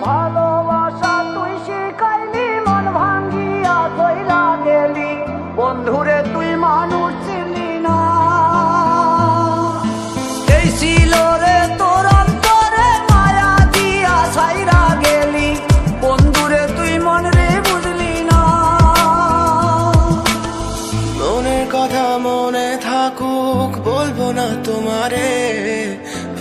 ভালোবাসা তুই শিখাইলি, মন ভাঙ্গিয়া তৈরা গেলি। বন্ধুরে, তুই মানুষ চিনলি না। এই ছিল দিয়া গেলি। বন্ধুরে, তুই রে না। কথা মনে থাকুক না তোমারে।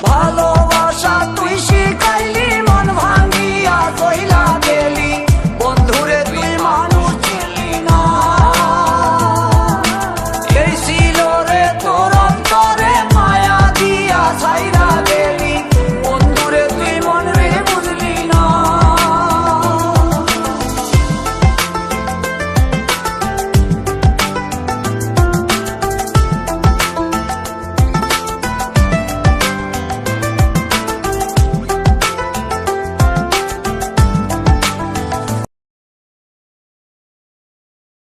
তুই